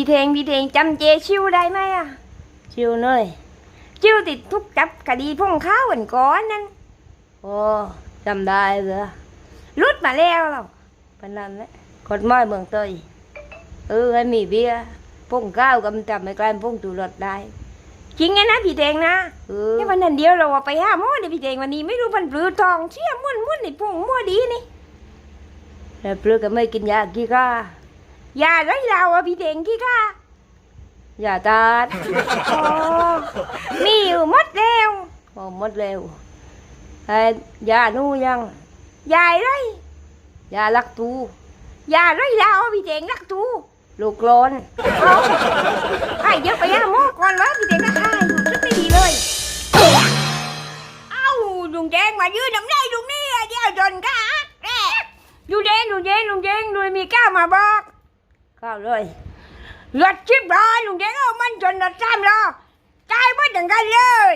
พี่เทงพี่เทงจำเจชิวได้ไหมอะ ชิวหน่อยชิวติดทุกจับคดีพ่งข้าววันก่อนนั้นโอ้จำได้เหรอรุดมาแล้วเราปานนั้นแหละกฎหมายเมืองเตยเออให้มีเบี้ยพุ่งก้าวกำจับไม่กลายพุ่งตูรถได้จริงไงนะพี่เทงนะเออนี่วันนั้นเดียวเราอะไปห้าหม้อเดี๋ยวพี่เทงวันนี้ไม่รู้พันปลือทองเชี่ยม้วนม้วนในพุ่งม้วดีนี่แล้วเปลือกก็ไม่กินยากี่ก้า ยาไรเราอะพี่เทงขี้ข้ายาตาดอ๋อมีอยู่หมดแล้วโอ้หมดเร็วไอ้ยานู่ยังยายไรยาลักตูยาไรเราอะพี่เทงรักตูลูกกลอนเอาไอ้เดี๋ยวไปห้าหม้อก่อนวะพี่เทงก็ฆ่าอยู่ชุดไม่ดีเลย เอ้าลุงแดงมายืนทำไรลุงนี่อะเดี๋ยวจนก็ฮักแน่ลุงแดงลุงแดงลุงแดงลุยมีก้าวมาบอก ข้าเลยรถชิบรอลุงแดงเอามันจนรถสามรอตายหมดทั้งกันเลย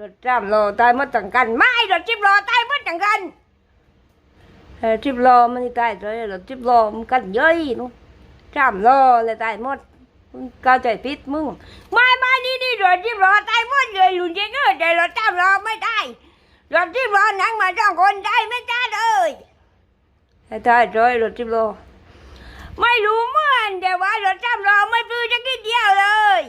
รถจ้ามโลตายหมดตั้งกัน ไม่รถชิบรอตายหมดทั้งกันเออทิบโลมันตายเลยรถทิบโลมันกันเย้ยนู่นจ้ามโลเลยตายหมดมึงเข้าใจผิดมึงไม่ไม่นี่นี่รถชิบรอตายหมดเลยลุงแดงเออแต่รถสามรอไม่ได้รถชิบรอนั่งมาสองคนได้ไม่ได้เลยให้ตายเลยรถทิบโล ไม่รู้เหมือนแต่ว่ารถสามรอไม่ปลื้จะกินเดียวเลย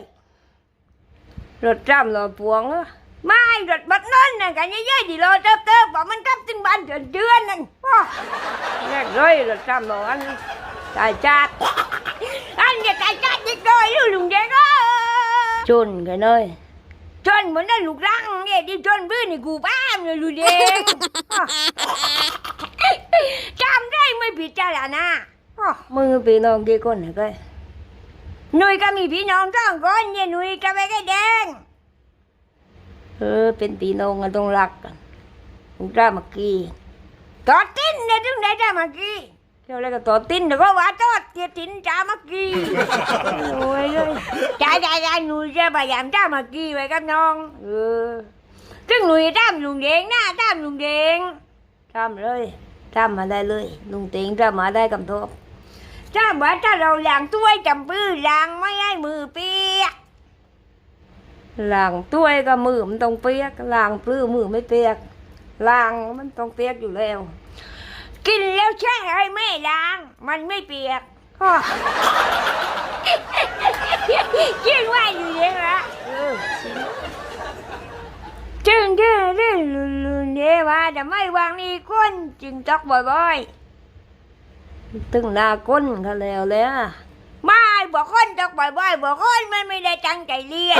รถจ้ามโลพวงเหรอไม่รถบัดนั่นน่ะกันเยอะๆดีรอเติบเติบบอกมันกลับถึงบ้านเดือนเดือนนั่นว้าแรกเลยรถจ้ามโลอันตายจัดอันจะตายจัดอีกหน่อยลูกลุงแดงเอ้ยจนกันเลยจนเหมือนนั่นลูกรังเนี่ยที่จนพื้นนี่กูบ้ามเลยลุงแดงจำได้ไม่ผิดจ้าละนะ อ้อมึงพี่น้องกี่คนเนี่ยก็หนุ่ยก็มีพี่น้องสองคนเนี่ยหนุ่ยกับไอ้ไก่แดง เออ เป็นพี่น้องกันต้องรักกันมึงจ้ามากี้ตอดติ้นเนี่ยถึงได้จ้ามากี้เจ้าอะไรก็ต่อติ้นเดี๋ยวก็ว่าตอดเกียรตินจ้ามากี้โอ้ยเลยจ้าจ้าจ้าหนุ่ยจะพยายามจ้ามากี้ไว้กับน้อง เออถึงหนุ่ยตามลุงแดงนะตามลุงแดงทำเลยทำมาได้เลยลุงเต็งทำมาได้กำทบ ถ้าว่าถ้าเราล้างถ้วยจำปื้อล้างไม่ให้มือเปียกล้างถ้วยก็มือมันต้องเปียกล้างปื้อมือไม่เปียกล้างมันต้องเปียกอยู่แล้ว กินแล้วแช่ให้แม่ล้าง มันไม่เปียกอ้อจริงว่าอยู่เองละเออจึงจึงจึงเนี่ยว่าจะไม่วางนี่ก้นจึงตอกบ่อย ตึงหน้าก้นเขาแล้วแล้วๆไม่บอกก้นตอกบ่อยๆบอกก้นมันไม่ได้ตั้งใจเรียน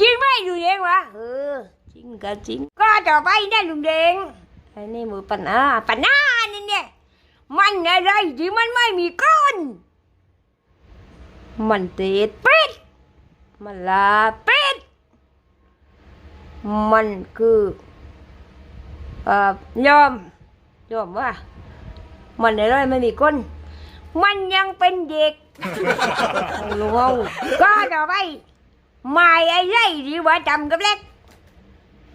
จริงไหมอยู่เองวะเออจริงก็จริง ก็ต่อไปนะลุงเดงไอ้นี่มือปัญหาปัญหานี่เนี่ยมันอะไรที่มันไม่มีก้น มันติดปิดมันลาปิดมันคือเอ่อ ยอมยอมว่า มันอะไรไม่มีก้น มันยังเป็นเด็กลุงเอาก็ต่อไปไม่อะไรที่ว่าจำกับเล็ก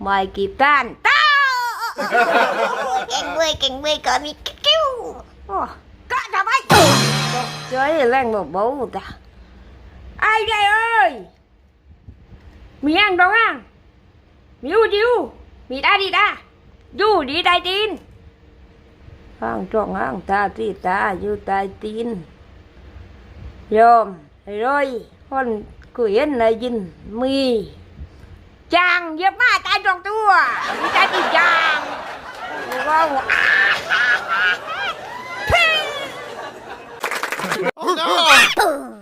ไม้กีบกานเต้าเก่งเว้ยเก่งเว้ยก็มีกิ้วก็ต่อไปเจ้ยแรงบอกบาๆจ้ะไอ้ใจเอ้ยมีอังตรงอะมีอูดิวมีตาดีตา ดูดีตาจีนห้างจ้องห้างตาที่ตาอยู่ใต้ตีนยอมไอ้ร้อยคนกูเห็นได้ยินมีจางเย็บมาตายตรงตัวมีตาดีจางว้าว Oh no!